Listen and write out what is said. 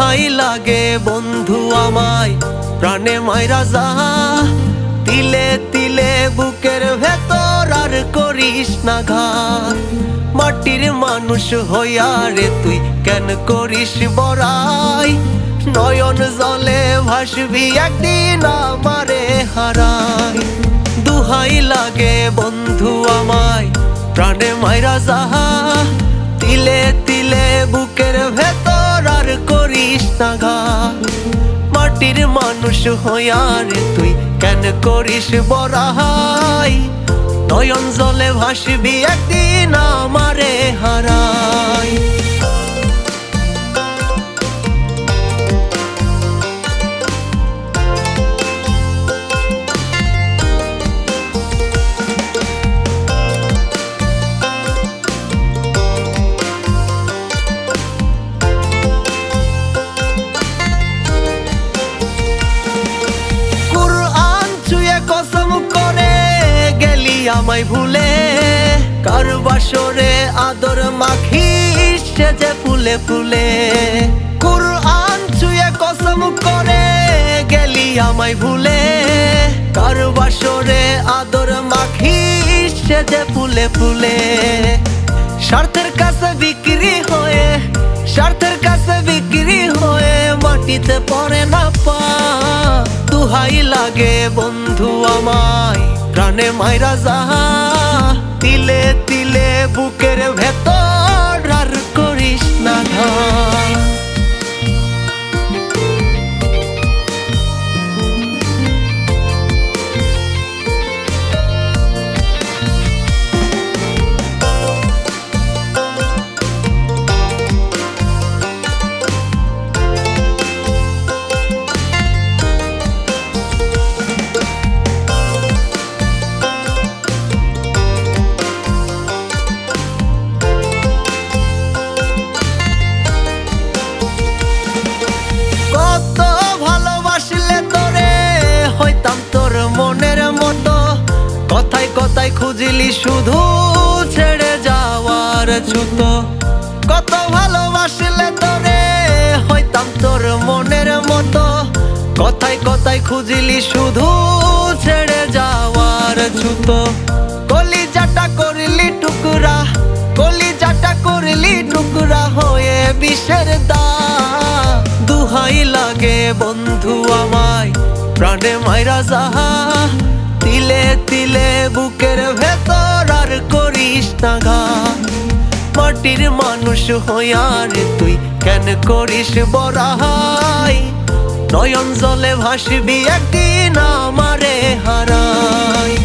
লাগে বন্ধু আমায়, প্রাণে মাইরা যা তিলে তিলে বুকের ভেতর আর করিস না ঘাত মাটির মানুষ হইয়া রে তুই কেন করিস বড়াই? নয়ন জলে ভাসবি একদিন আমারে হারাই। দুহাই লাগে বন্ধু আমায়, প্রাণে মাইরা যাহা তিলে করিস না ঘাত মাটির মানুষ হইয়া রে তুই কেন করিস বড়াই? নয়ন জলে ভাসবি একদিন আমারে হারাই। আমায় ভুলে, কার বাসরে আদর মাখি সেজে ফুলে ফুলে। কুরআন ছুঁয়ে কসম করে গেলি আমায় ভুলে, কার বাসরে আদর মাখি সেজে ফুলে ফুলে। স্বার্থের কাছে বিক্রি হয়ে, স্বার্থের কাছে বিক্রি হয়ে মাটিতে পড়ে না পা। দুহাই লাগে বন্ধু আমায় প্রাণে মাইরা যাহা তিলে তিলে বুকের কথায় খুঁজিলি শুধু ছেড়ে যাওয়ার ছুতো। কত ভালোবাসলে তোরে হইতাম তোর মনের মতো। কথায় কথায় খুঁজিলি শুধু ছেড়ে যাওয়ার ছুতো। কলিজাটা করলি টুকরা, কলিজাটা করলি টুকরা হয়ে বিষের দা। দুহাই লাগে বন্ধু আমায়, প্রাণে মাইরা যাহা। তিলে তিলে আর ঘা মাটির মানুষ হইয়ার তুই কেন করিস বড়াই? নয়ন জলে ভাসবি একদিন আমারে হারাই।